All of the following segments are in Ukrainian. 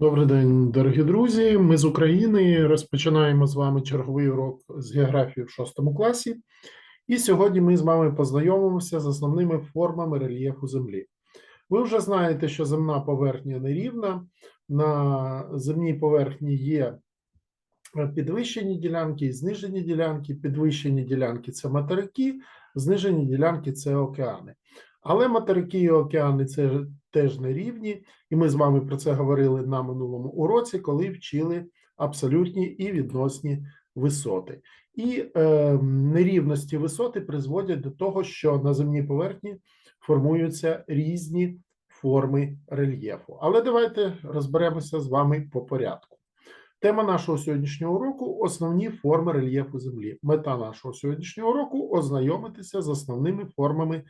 Добрий день, дорогі друзі. Ми з України розпочинаємо з вами черговий урок з географії в шостому класі. І сьогодні ми з вами познайомимося з основними формами рельєфу Землі. Ви вже знаєте, що земна поверхня нерівна. На земній поверхні є підвищені ділянки і знижені ділянки. Підвищені ділянки це материки, знижені ділянки це океани. Але материки і океани це теж нерівні, і ми з вами про це говорили на минулому уроці, коли вчили абсолютні і відносні висоти. І е, нерівності висоти призводять до того, що на земній поверхні формуються різні форми рельєфу. Але давайте розберемося з вами по порядку. Тема нашого сьогоднішнього уроку основні форми рельєфу Землі. Мета нашого сьогоднішнього уроку ознайомитися з основними формами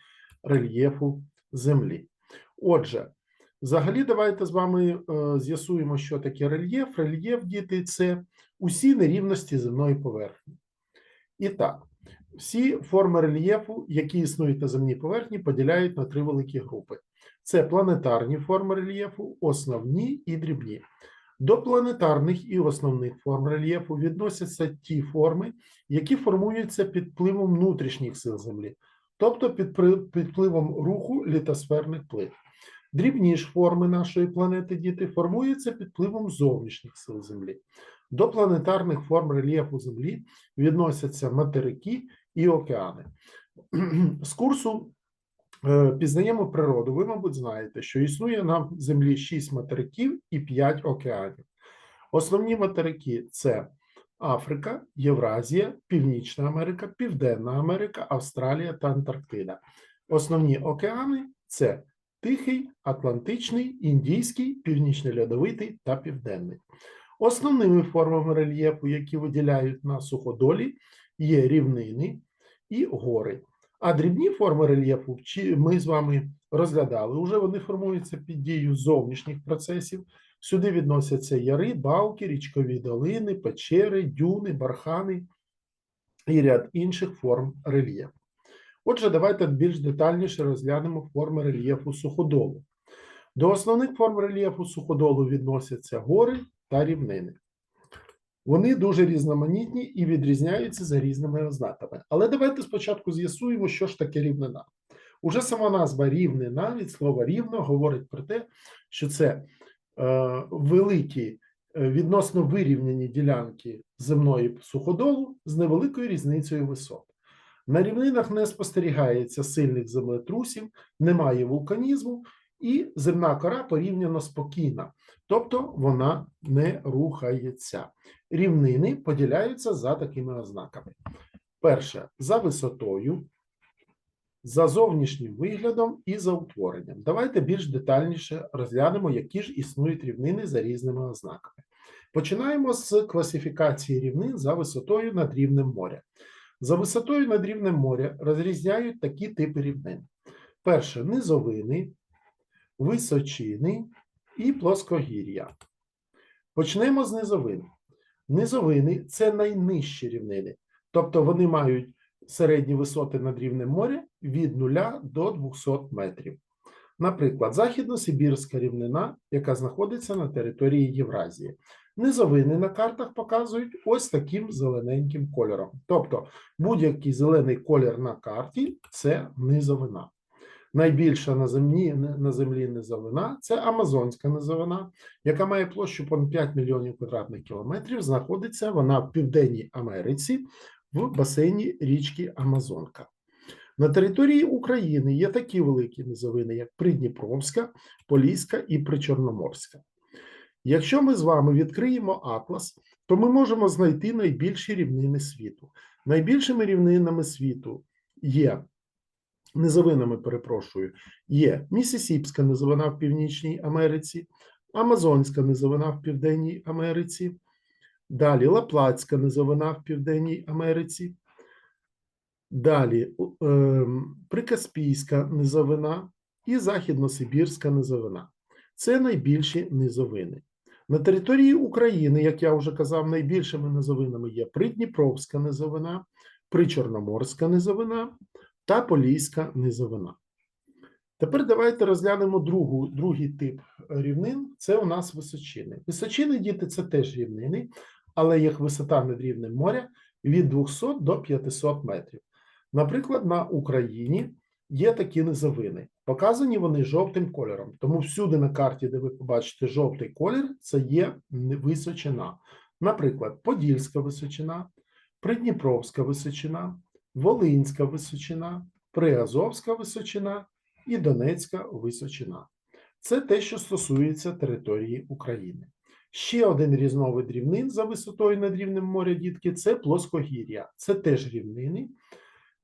рельєфу Землі. Отже, взагалі, давайте з вами е, з'ясуємо, що таке рельєф. Рельєф, діти, це усі нерівності земної поверхні. І так, всі форми рельєфу, які існують на земній поверхні, поділяють на три великі групи: це планетарні форми рельєфу, основні і дрібні. До планетарних і основних форм рельєфу відносяться ті форми, які формуються під впливом внутрішніх сил Землі, тобто під впливом руху літосферних плит. Ж форми нашої планети діти формуються під впливом зовнішніх сил Землі. До планетарних форм рельєфу Землі відносяться материки і океани. З курсу е, пізнаємо природу. Ви, мабуть, знаєте, що існує на Землі 6 материків і 5 океанів. Основні материки це Африка, Євразія, Північна Америка, Південна Америка, Австралія та Антарктида. Основні океани це Тихий, Атлантичний, Індійський, Північно-Льодовитий та Південний. Основними формами рельєфу, які виділяють на суходолі, є рівнини і гори. А дрібні форми рельєфу ми з вами розглядали. Уже вони формуються під дією зовнішніх процесів. Сюди відносяться яри, балки, річкові долини, печери, дюни, бархани і ряд інших форм рельєфу. Отже, давайте більш детальніше розглянемо форми рельєфу суходолу. До основних форм рельєфу суходолу відносяться гори та рівнини. Вони дуже різноманітні і відрізняються за різними ознаками. Але давайте спочатку з'ясуємо, що ж таке рівнина. Уже сама назва рівнина від слова рівно говорить про те, що це великі е, відносно вирівняні ділянки земної суходолу з невеликою різницею висот. На рівнинах не спостерігається сильних землетрусів, немає вулканізму, і земна кора порівняно спокійна, тобто вона не рухається. Рівнини поділяються за такими ознаками: перше за висотою, за зовнішнім виглядом і за утворенням. Давайте більш детальніше розглянемо, які ж існують рівнини за різними ознаками. Починаємо з класифікації рівнин за висотою над рівнем моря. За висотою над рівнем моря розрізняють такі типи рівнин: перше низовини, височини і плоскогір'я. Почнемо з низовин. Низовини це найнижчі рівнини, тобто вони мають середні висоти над рівнем моря від 0 до 200 метрів. Наприклад, Західно-Сибірська рівнина, яка знаходиться на території Євразії. Низовини на картах показують ось таким зелененьким кольором. Тобто будь-який зелений колір на карті це низовина. Найбільша на землі на землі низовина це Амазонська низовина, яка має площу понад 5 мільйонів квадратних кілометрів. Знаходиться вона в Південній Америці в басейні річки Амазонка. На території України є такі великі низовини, як Придніпровська, Поліська і Причорноморська. Якщо ми з вами відкриємо атлас, то ми можемо знайти найбільші рівнини світу. Найбільшими рівнинами світу є низовинами, перепрошую, є Місісіпська низовина в Північній Америці, Амазонська низовина в Південній Америці, далі Лаплатська низовина в Південній Америці, далі е, Прикаспійська низовина і Західносибірська низовина. Це найбільші низовини. На території України, як я вже казав, найбільшими низовинами є Придніпровська низовина, Причорноморська низовина та Поліська низовина. Тепер давайте розглянемо другу, другий тип рівнин це у нас височини. Височини, діти, це теж рівнини, але їх висота над рівнем моря від 200 до 500 метрів. Наприклад, на Україні є такі низовини. Показані вони жовтим кольором. Тому всюди на карті, де ви побачите жовтий колір, це є височина. Наприклад, Подільська височина, Придніпровська височина, Волинська височина, Приазовська височина і Донецька височина. Це те, що стосується території України. Ще один різновид рівнин за висотою над рівнем моря, дітки, це плоскогір'я. Це теж рівнини,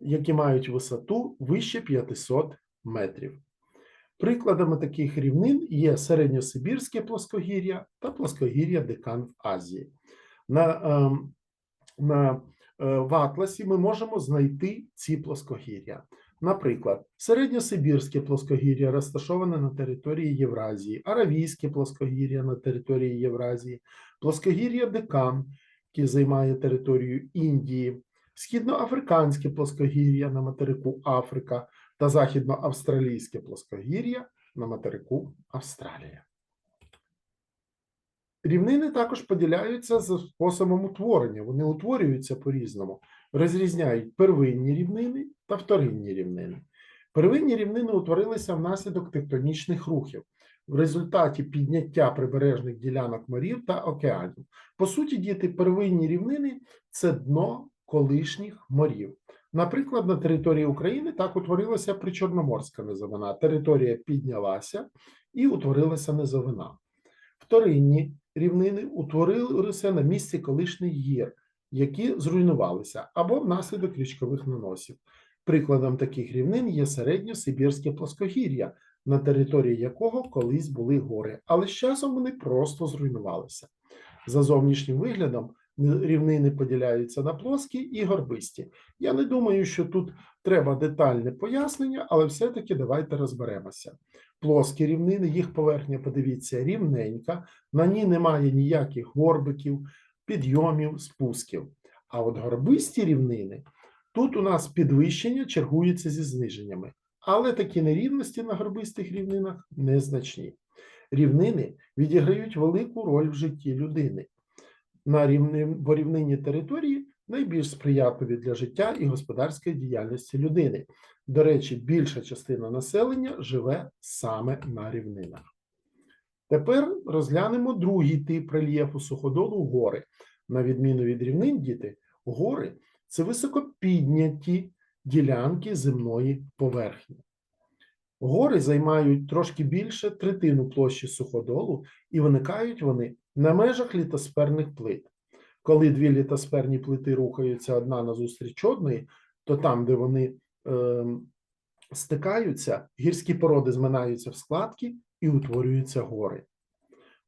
які мають висоту вище 500 метрів. Прикладами таких рівнин є середньосибірське плоскогір'я та плоскогір'я Декан в Азії. На, е, на, е, в Атласі ми можемо знайти ці плоскогір'я. Наприклад, середньосибірське плоскогір'я розташоване на території Євразії, Аравійське плоскогір'я на території Євразії, плоскогір'я Декан, яке займає територію Індії, східноафриканське плоскогір'я на материку Африка та західноавстралійське плоскогір'я на материку Австралія. Рівнини також поділяються за способом утворення. Вони утворюються по-різному, розрізняють первинні рівнини та вторинні рівнини. Первинні рівнини утворилися внаслідок тектонічних рухів в результаті підняття прибережних ділянок морів та океанів. По суті, діти, первинні рівнини це дно колишніх морів. Наприклад, на території України так утворилася причорноморська низовина. Територія піднялася і утворилася низовина. Вторинні рівнини утворилися на місці колишніх гір, які зруйнувалися або внаслідок річкових наносів. Прикладом таких рівнин є середньосибірське плоскогір'я, на території якого колись були гори, але з часом вони просто зруйнувалися. За зовнішнім виглядом рівнини поділяються на плоскі і горбисті. Я не думаю, що тут треба детальне пояснення, але все-таки давайте розберемося. Плоскі рівнини, їх поверхня, подивіться, рівненька, на ній немає ніяких горбиків, підйомів, спусків. А от горбисті рівнини, тут у нас підвищення чергується зі зниженнями, але такі нерівності на горбистих рівнинах незначні. Рівнини відіграють велику роль в житті людини на рівні, в рівнині території найбільш сприятливі для життя і господарської діяльності людини. До речі, більша частина населення живе саме на рівнинах. Тепер розглянемо другий тип рельєфу суходолу гори. На відміну від рівнин, діти, гори це високопідняті ділянки земної поверхні. Гори займають трошки більше третину площі суходолу, і виникають вони на межах літосферних плит. Коли дві літосферні плити рухаються одна назустріч одної, то там, де вони е, стикаються, гірські породи зминаються в складки і утворюються гори.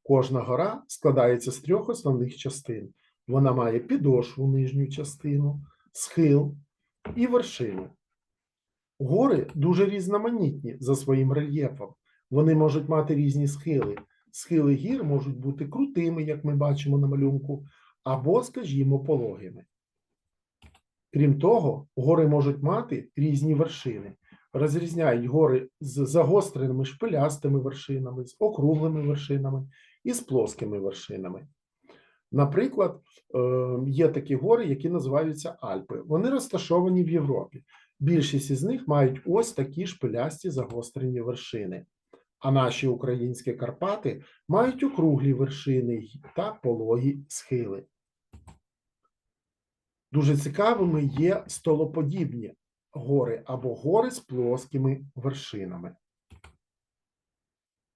Кожна гора складається з трьох основних частин. Вона має підошву нижню частину, схил і вершину. Гори дуже різноманітні за своїм рельєфом. Вони можуть мати різні схили. Схили гір можуть бути крутими, як ми бачимо на малюнку, або, скажімо, пологими. Крім того, гори можуть мати різні вершини. Розрізняють гори з загостреними шпилястими вершинами, з округлими вершинами і з плоскими вершинами. Наприклад, е, є такі гори, які називаються Альпи. Вони розташовані в Європі. Більшість із них мають ось такі шпилясті загострені вершини. А наші українські Карпати мають округлі вершини та пологі схили. Дуже цікавими є столоподібні гори або гори з плоскими вершинами.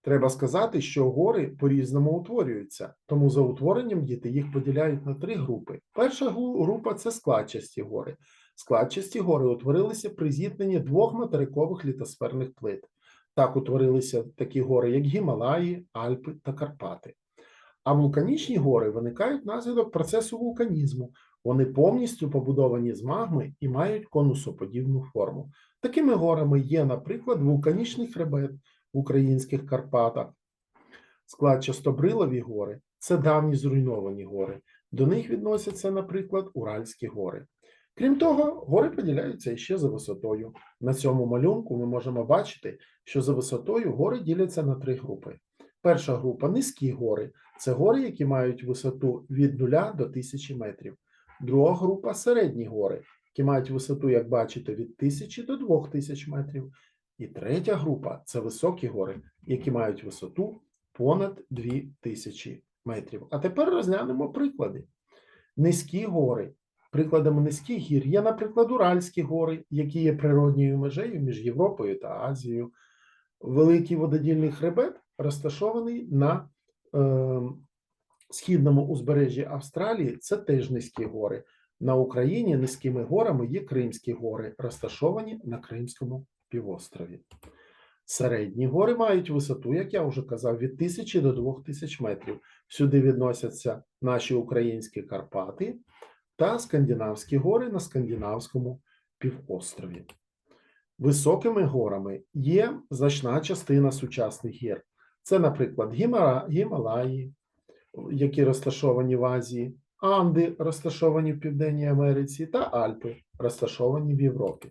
Треба сказати, що гори по-різному утворюються, тому за утворенням діти їх поділяють на три групи. Перша група це складчасті гори. Складчасті гори утворилися при зіткненні двох материкових літосферних плит. Так утворилися такі гори, як Гімалаї, Альпи та Карпати. А вулканічні гори виникають внаслідок процесу вулканізму. Вони повністю побудовані з магми і мають конусоподібну форму. Такими горами є, наприклад, вулканічний хребет в українських Карпатах. Складчастобрилові гори це давні зруйновані гори. До них відносяться, наприклад, Уральські гори. Крім того, гори поділяються іще за висотою. На цьому малюнку ми можемо бачити, що за висотою гори діляться на три групи: Перша група низькі гори. Це гори, які мають висоту від 0 до 1000 метрів. Друга група середні гори, які мають висоту, як бачите, від 1000 до 2000 метрів. І третя група це високі гори, які мають висоту понад 2000 метрів. А тепер розглянемо приклади. Низькі гори. Прикладами низьких гір є, наприклад, Уральські гори, які є природньою межею між Європою та Азією. Великий вододільний хребет розташований на е, східному узбережжі Австралії. Це теж низькі гори. На Україні низькими горами є Кримські гори, розташовані на Кримському півострові. Середні гори мають висоту, як я вже казав, від 1000 до 2000 метрів. Сюди відносяться наші українські Карпати та скандинавські гори на скандинавському півострові. Високими горами є значна частина сучасних гір. Це, наприклад, Гімалаї, які розташовані в Азії, Анди, розташовані в Південній Америці, та Альпи, розташовані в Європі.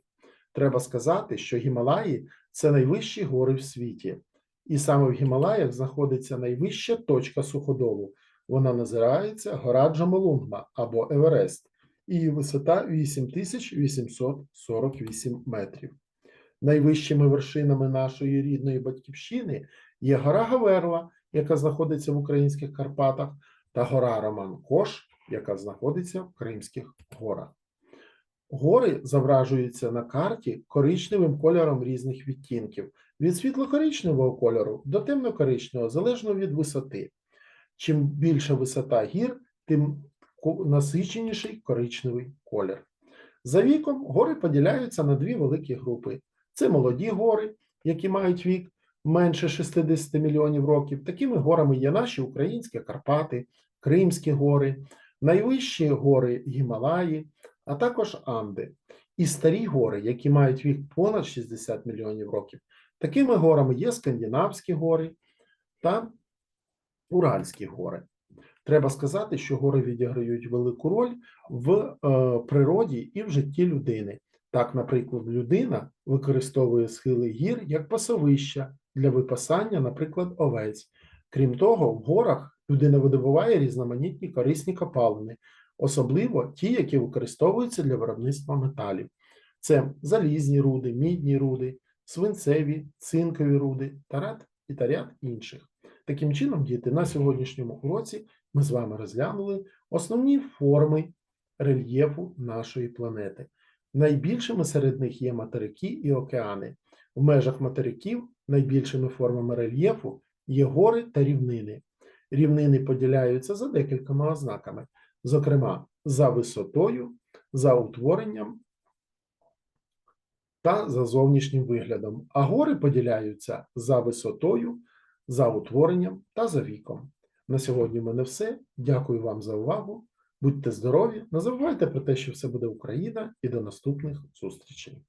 Треба сказати, що Гімалаї це найвищі гори в світі, і саме в Гімалаях знаходиться найвища точка суходолу. Вона називається гора Джамолунгма або Еверест, її висота 8848 метрів. Найвищими вершинами нашої рідної батьківщини є гора Гаверла, яка знаходиться в українських Карпатах, та гора Роман Кош, яка знаходиться в Кримських горах. Гори зображуються на карті коричневим кольором різних відтінків від світло-коричневого кольору до темно-коричневого, залежно від висоти. Чим більша висота гір, тим насиченіший коричневий колір. За віком гори поділяються на дві великі групи: це молоді гори, які мають вік менше 60 мільйонів років. Такими горами є наші українські Карпати, Кримські гори, найвищі гори Гімалаї, а також Анди. І старі гори, які мають вік понад 60 мільйонів років. Такими горами є Скандинавські гори та Уральські гори. Треба сказати, що гори відіграють велику роль в е, природі і в житті людини. Так, наприклад, людина використовує схили гір як пасовища для випасання, наприклад, овець. Крім того, в горах людина видобуває різноманітні корисні копалини, особливо ті, які використовуються для виробництва металів. Це залізні руди, мідні руди, свинцеві, цинкові руди та ряд і та ряд інших. Таким чином, діти, на сьогоднішньому уроці ми з вами розглянули основні форми рельєфу нашої планети. Найбільшими серед них є материки і океани. В межах материків найбільшими формами рельєфу є гори та рівнини. Рівнини поділяються за декількома ознаками, зокрема, за висотою, за утворенням та за зовнішнім виглядом, а гори поділяються за висотою, за утворенням та за віком. На сьогодні в мене все. Дякую вам за увагу. Будьте здорові, не забувайте про те, що все буде Україна, і до наступних зустрічей.